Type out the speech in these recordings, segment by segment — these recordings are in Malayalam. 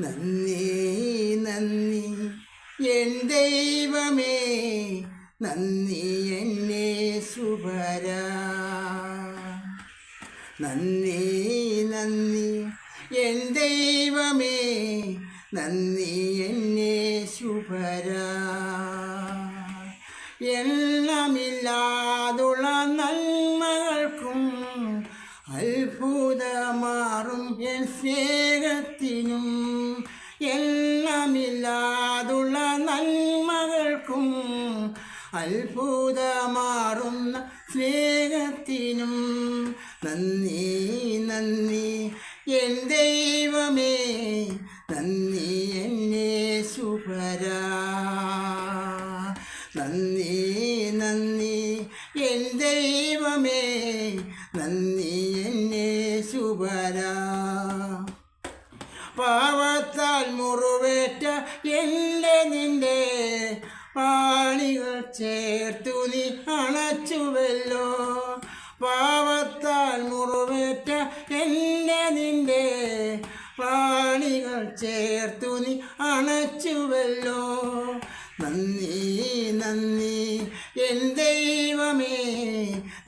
നന്ദി നന്ദി. എൻ ദൈവമേ നന്ദി എന്നെ സുഭര. നന്ദി നന്ദി. എൻ ദൈവമേ നന്ദി എന്നെ ശുഭര എണ്ണമില്ലാതുള്ള സ്നേഹത്തിനും എണ്ണമില്ലാതുള്ള നന്മകൾക്കും അത്ഭുതമാറുന്ന സ്നേഹത്തിനും നന്ദി നന്ദി. എൻ ദൈവമേ നന്ദി എന്നെ സുഭര. നന്ദി നന്ദി. എൻ ദൈവമേ നന്ദി എന്നെ ശുഭര പാവത്താൽ മുറിവേറ്റ എന്റെ നിന്റെ പാണികൾ ചേർത്തു നീ അണച്ചുവല്ലോ. പാവത്താൽ മുറിവേറ്റ എന്റെ നിന്റെ പാളികൾ ചേർത്തു നീ അണച്ചുവല്ലോ. നന്ദി നന്ദി എൻ ദൈവമേ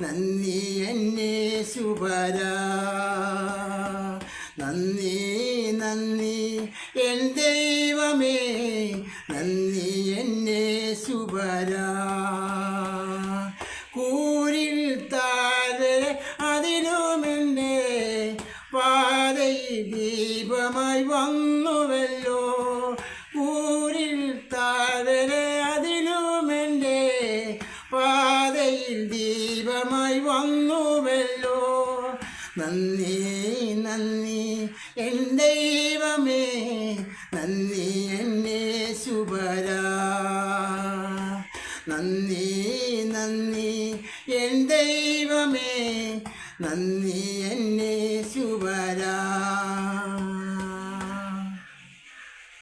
നന്ദി എന്നെ ശുഭര നന്ദി. എൻ ദൈവമേ നന്ദി എന്നെ സുബരാ കൂരിൽ താഴെ അതിലുമെന്നെ പാതയിൽ ദീപമായി വന്നുവല്ലോ. കൂരിൽ താഴെ അതിലുമെന്റെ പാതയിൽ ദീപമായി വന്നുവല്ലോ. നന്ദി നന്ദി എൻ ദൈവമേ നന്ദി എന്നെ ശുഭര നന്ദി നന്ദി എൻ ദൈവമേ നന്ദി എന്നെ ശുഭരാ